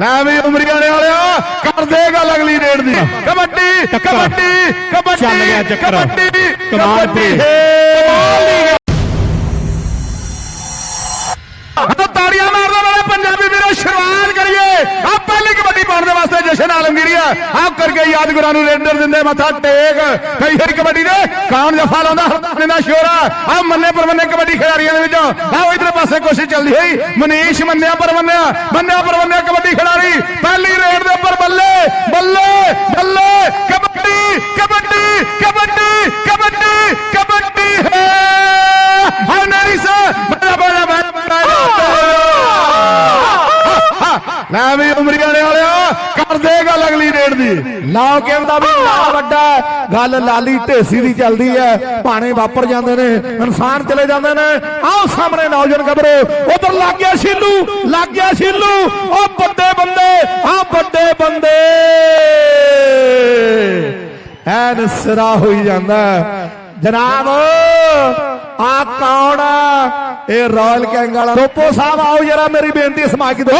ਲੈ ਵੀ ਉਮਰੀਆਂ ਵਾਲਿਆ ਕਰਦੇ ਗੱਲ ਅਗਲੀ ਡੇਟ ਦੀ ਕਬੱਡੀ ਕਬੱਡੀ ਕਬੱਡੀ ਚੱਲ ਗਿਆ ਚੱਕਰ। ਕਬੱਡੀ ਕਮਾਲ। ਤੇ। ਕਮਾਲ ਦੀ ਤਾੜੀਆਂ ਮਾਰਦਾ ਵਾਲੇ ਪੰਜਾਬੀ ਵੀਰੋ ਸ਼ੁਰੂਆਤ ਕਰੀਏ ਆ ਪਹਿਲੀ ਕਬੱਡੀ ਪਾਉਣ ਦੇ ਵਾਸਤੇ ਜਸ਼ਨ ਆਲਮਗੀਰੀਆ ਆ ਕਰਕੇ ਯਾਦਗੁਰਾਂ ਨੂੰ ਰੇਡਰ ਦਿੰਦੇ ਮੱਥਾ ਟੇਕ ਕਈ ਵਾਰੀ ਕਬੱਡੀ ਕਾਨ ਜਫਾ ਲਾਉਂਦਾ? ਹਰਦਾਨੇ ਦਾ ਸ਼ੋਰਾ ਆ। ਮੰਨੇ ਪਰਮੰਨੇ ਕਬੱਡੀ ਖਿਡਾਰੀਆਂ ਦੇ ਵਿੱਚੋਂ। ਆ ਇਧਰ ਪਾਸੇ ਕੋਸ਼ਿਸ਼ ਚੱਲਦੀ ਹੋਈ। ਮਨੀਸ਼ ਮੰਨਿਆ ਪਰਮੰਨਿਆ। ਮੰਨਿਆ ਪਰਮੰਨਿਆ ਕਬੱਡੀ ਖਿਡਾਰੀ। ਪਹਿਲੀ ਰੇਡ ਦੇ ਉੱਪਰ ਬੱਲੇ ਬੱਲੇ ਬੱਲੇ। ਕਬੱਡੀ ਕਬੱਡੀ ਕਬੱਡੀ ਕਬੱਡੀ ਕਬੱਡੀ। ਹੈ! ਆ ਨੈਰੀ ਸਾ ਬੜਾ ਬੜਾ ਬੜਾ ਲੈ ਵੀ ਉਮਰੀਆਂ ਵਾਲਿਆ ਕਰਦੇ ਡੇਟ ਦੀ। ਲਾਓ ਕਹਿੰਦਾ ਵੀ ਲਾ ਵੱਡਾ ਹੈ। ਗੱਲ ਲਾਲੀ ਢੇਸੀ ਦੀ ਚੱਲਦੀ ਹੈ। ਭਾਣੇ ਵਾਪਰ ਜਾਂਦੇ ਨੇ ਇਨਸਾਨ ਚਲੇ ਜਾਂਦੇ ਨੇ। ਆਓ ਸਾਹਮਣੇ ਨੌਜਵਾਨ ਗੱਭਰੂ ਉਧਰ ਲੱਗ ਗਿਆ ਸ਼ੀਲੂ ਲੱਗ ਗਿਆ ਸ਼ੀਲੂ। ਉਹ ਵੱਡੇ ਬੰਦੇ ਆ ਵੱਡੇ ਬੰਦੇ। ਐਨ ਸਿਰਾ ਹੋਈ ਜਾਂਦਾ ਹੈ। ਜਨਾਬ ਆ ਕੌਣ ਇਹ ਰਾਇਲ ਕੈਂਗ ਵਾਲਾ। ਰੋਪੋ ਸਾਹਿਬ ਆਓ ਜਰਾ ਮੇਰੀ ਬੇਨਤੀ ਸਮਾ ਕੇ ਦਿਓ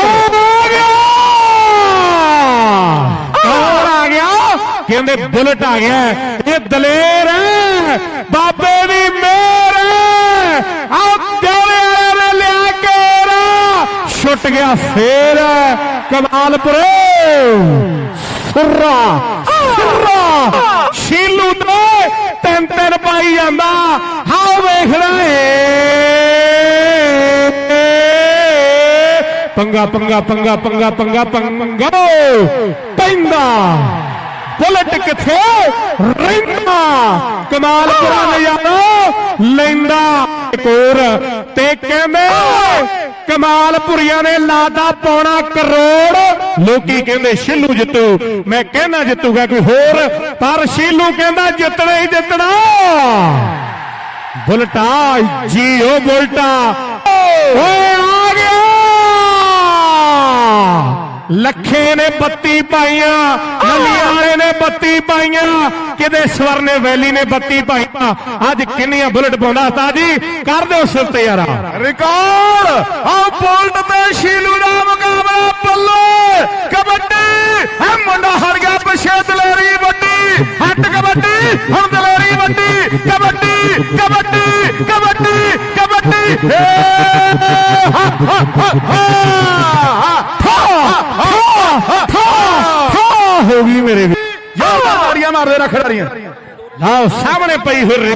ਕੌਣ ਆ ਗਿਆ। ਕਹਿੰਦੇ ਬੁਲਟ ਆ ਗਿਆ। ਇਹ ਦਲੇਰ ਹੈ। ਬਾਬੇ ਦੀ ਮੇਰ ਹੈ। ਆ ਦਿਓਲੇ ਵਾਲੇ ਨੇ ਲਿਆ ਕੇ ਰਾ ਛੁੱਟ ਗਿਆ ਫੇਰ ਕਮਾਲਪੁਰੇ। ਸੁਰਰਾ। ਸੁਰਰਾ। ਸ਼ੀਲੂ ਤੇ ਤਿੰਨ ਤਿੰਨ ਪਾਈ ਜਾਂਦਾ। ਹਾਓ ਵੇਖਣਾ ਪੰਗਾ ਪੰਗਾ ਪੰਗਾ ਪੰਗਾ ਪੰਗਾ ਪੰਗਾ। ਪੈਂਦਾ। ਬੁਲਟ ਕਿੱਥੇ? ਰਹਿੰਦਾ। ਕਮਾਲਪੁਰਾ ਨਜ਼ਾਰਾ ਲੈਂਦਾ ਕੋਰ ਤੇ ਕਹਿੰਦੇ, ਕਮਾਲਪੁਰੀਆਂ ਨੇ ਲਾਦਾ ਪੌਣਾ ਕਰੋੜ। ਲੋਕੀ ਕਹਿੰਦੇ, ਸ਼ਿੱਲੂ ਜਿੱਤੂ। ਮੈਂ ਕਹਿਣਾ ਜਿੱਤੂਗਾ ਕੋਈ ਹੋਰ, ਪਰ ਸ਼ੀਲੂ ਕਹਿੰਦਾ ਜਿੱਤਣਾ ਹੀ ਜਿੱਤਣਾ। ਬੁਲਟਾ, ਜੀਓ ਬੁਲਟਾ। ਓਏ ਆ ਗਿਆ ਲੱਖੇ ਨੇ ਬੱਤੀ ਪਾਈਆਂ ਨੱਲੀਆਂ ਵਾਲੇ ਨੇ ਬੱਤੀ ਪਾਈਆਂ ਕਿਤੇ ਸਵਰਨੇ ਵੈਲੀ ਨੇ ਬੱਤੀ ਪਾਈ ਅੱਜ ਕਿੰਨੀਆਂ ਬੁਲਟ ਪਾਉਂਦਾ ਉਸਤਾਦ ਜੀ ਕਰ ਦਿਓ ਸਿਰ ਤੇ ਯਾਰਾ ਰਿਕਾਰਡ ਆ ਬੋਲਟ ਤੇ ਸ਼ੀਲੂ ਦਾ ਮੁਕਾਬਲਾ ਬੱਲੇ ਕਬੱਡੀ ਹੈ ਮੁੰਡਾ ਹਰ ਗਿਆ ਪਿਛੇ ਦਲੇਰੀ ਵੱਡੀ ਹੱਟ ਕਬੱਡੀ ਹੁਣ ਦਲੇਰੀ ਵੱਡੀ ਕਬੱਡੀ ਕਬੱਡੀ ਕਬੱਡੀ ਕਬੱਡੀ ਏ! ਹਾ, ਹਾ, ਹੋ ਗਈ ਮੇਰੇ ਵੀ ਯਾਰ ਤਾੜੀਆਂ ਮਾਰਦੇ ਰੱਖ ਖਿਡਾਰੀਆਂ ਲਓ ਸਾਹਮਣੇ ਪਈ ਹੋਈ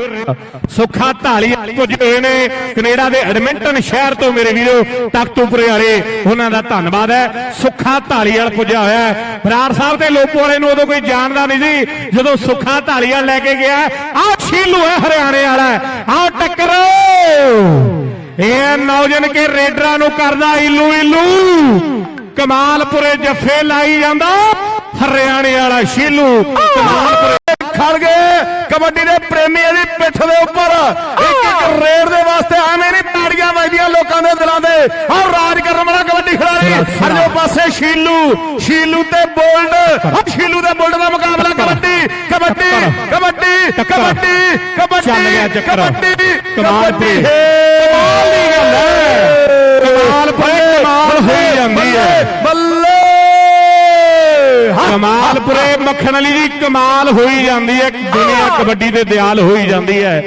ਸੁੱਖਾ ਢਾਲੀ ਪੁੱਜੇ ਹੋਏ ਨੇ ਕੈਨੇਡਾ ਦੇ ਐਡਮਿੰਟਨ ਸ਼ਹਿਰ ਤੋਂ ਮੇਰੇ ਵੀਰੋ ਤਖਤੂਪੁਰੇ ਵਾਲੇ ਉਹਨਾਂ ਦਾ ਧੰਨਵਾਦ ਹੈ ਸੁੱਖਾ ਢਾਲੀਵਾਲ ਪੁੱਜਿਆ ਹੋਇਆ ਬਰਾੜ ਸਾਹਿਬ ਤੇ ਲੋਪੋ ਵਾਲੇ ਨੂੰ ਉਦੋਂ ਕੋਈ ਜਾਣਦਾ ਨਹੀਂ ਸੀ ਜਦੋਂ ਸੁੱਖਾ ਢਾਲੀਵਾਲ ਲੈ ਕੇ ਗਿਆ ਆਹ ਛੀਲੂ ਹੈ ਹਰਿਆਣੇ ਵਾਲਾ ਆਹ ਟੱਕਰੋ ਇਹ ਨੌਜਵਾਨ ਕੇ ਰੇਡਰਾਂ ਨੂੰ ਕਰਦਾ ਇਲੂ ਇਲੂ ਕਮਾਲਪੁਰੇ ਜੱਫੇ ਲਾਈ ਜਾਂਦਾ। ਹਰਿਆਣੇ ਵਾਲਾ ਸ਼ੀਲੂ ਕਮਾਲਪੁਰੇ ਖੜ ਗਏ। ਕਬੱਡੀ ਦੇ ਪ੍ਰੇਮੀਆਂ ਦੀ ਪਿੱਠ ਦੇ ਉੱਪਰ। ਇੱਕ ਇੱਕ ਰੇਡ ਦੇ ਵਾਸਤੇ ਐਵੇਂ ਨਹੀਂ ਤਾੜੀਆਂ ਵੱਜਦੀਆਂ ਲੋਕਾਂ ਦੇ ਦਿਲਾਂ ਦੇ ਆਹ ਰਾਜ ਕਰਨ ਵਾਲਾ ਕਬੱਡੀ ਖਿਡਾਰੀ। ਹਰਜੋ ਪਾਸੇ ਸ਼ੀਲੂ ਸ਼ੀਲੂ ਤੇ ਬੋਲਡ ਸ਼ੀਲੂ ਤੇ ਬੋਲਡ ਦਾ ਮੁਕਾਬਲਾ ਕਬੱਡੀ ਕਬੱਡੀ ਕਬੱਡੀ ਕਬੱਡੀ ਕਬੱਡੀ ਚੱਲ ਗਿਆ ਚੱਕਰ। ਕਬੱਡੀ ਕਮਾਲ। ਤੇ। ਹੋਈ ਜਾਂਦੀ ਹੈ। ਬੱਲੇ ਕਮਾਲਪੁਰੇ ਮੱਖਣ ਵਾਲੀ ਦੀ ਕਮਾਲ ਹੋਈ ਜਾਂਦੀ ਹੈ। ਦੁਨੀਆ ਕਬੱਡੀ ਦੇ ਦਿਆਲ ਹੋਈ ਜਾਂਦੀ ਹੈ।